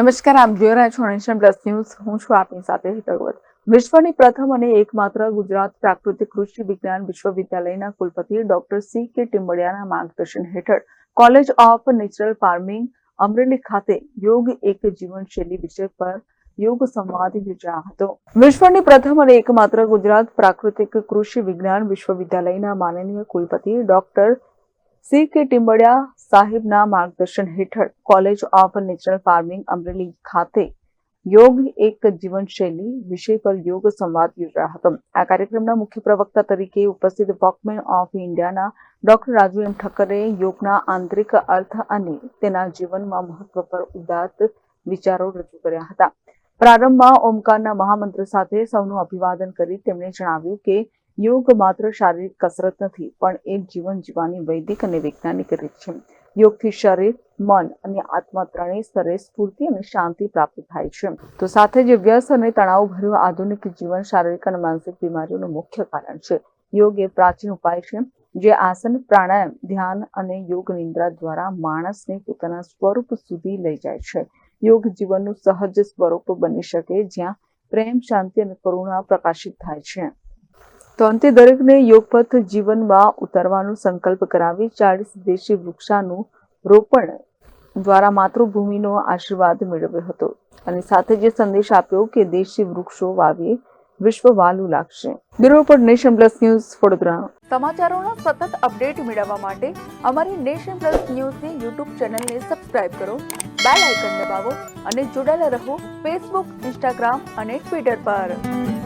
નમસ્કાર, આપ જોઈ રહ્યા છો નેશન પ્લસ ન્યૂઝ હું છું આપની સાથે હિતળવત વિશ્વની પ્રથમ અને એકમાત્ર ગુજરાત પ્રાકૃતિક કૃષિ વિજ્ઞાન વિશ્વવિદ્યાલયના કુલપતિ ડોક્ટર સી કે ટિમ્બડિયાના માર્ગદર્શન હેઠળ college of natural farming Amreli ખાતે યોગ એક જીવનશૈલી વિષય પર યોગ સંવાદ યોજાયો હતો. વિશ્વની પ્રથમ અને એકમાત્ર ગુજરાત પ્રાકૃતિક કૃષિ વિજ્ઞાન વિશ્વવિદ્યાલયના માનનીય કુલપતિ ડોક્ટર સી કે ટીમ્બડિયા સાહેબના માર્ગદર્શન હેઠળ college of natural farming Amreli ખાતે યોગ એક જીવનશૈલી વિષય પર યોગ સંવાદ યોજાયો હતો. આ કાર્યક્રમના મુખ્ય પ્રવક્તા તરીકે ઉપસ્થિત વોકમેન ઓફ ઇન્ડિયાના ડોક્ટર રાજુ એમ ઠક્કરે યોગના આંતરિક અર્થ અને તેના જીવનમાં મહત્વ પર ઉદાત્ત વિચારો રજૂ કર્યા હતા. પ્રારંભમાં ઓમકારના મહામંત્ર સાથે સૌનું અભિવાદન કરી તેમણે જણાવ્યું કે યોગ માત્ર શારીરિક કસરત નથી, પણ એક જીવન જીવવાની વૈદિક અને વૈજ્ઞાનિક રીત છે. યોગથી શરીર, મન અને આત્મા ત્રણેય સ્તરે સ્ફૂર્તિ અને શાંતિ પ્રાપ્ત થાય છે. તો સાથે જ વ્યસ્ત અને તણાવ ભર્યું આધુનિક જીવન શારીરિક અને માનસિક બીમારીઓનું મુખ્ય કારણ છે. યોગ એ પ્રાચીન ઉપાય છે, જે આસન, પ્રાણાયામ, ધ્યાન અને યોગ નિંદ્રા દ્વારા માણસને પોતાના સ્વરૂપ સુધી લઈ જાય છે. યોગ જીવનનું સહજ સ્વરૂપ બની શકે જ્યાં પ્રેમ, શાંતિ અને કરુણા પ્રકાશિત થાય છે. તો અંતે દરેકને યોગપથ જીવનમાં ઉતારવાનો સંકલ્પ કરાવી ચાલીસ દેશી વૃક્ષાનું રોપણ દ્વારા માતૃભૂમિનો આશીર્વાદ મેળવ્યો હતો. અને સાથે જે સંદેશ આપ્યો કે દેશી વૃક્ષો વાવીએ, વિશ્વ વાલું લાગશે. બ્યુરો પર નેશન પ્લસ ન્યૂઝ, વડોદરા. સમાચારોના સતત અપડેટ મેળવવા માટે અમારી નેશન પ્લસ ન્યૂઝની યુટ્યુબ ચેનલને સબસ્ક્રાઇબ કરો, બેલ આઇકન દબાવો અને જોડાયેલા રહો ફેસબુક, ઇન્સ્ટાગ્રામ અને ટ્વિટર પર.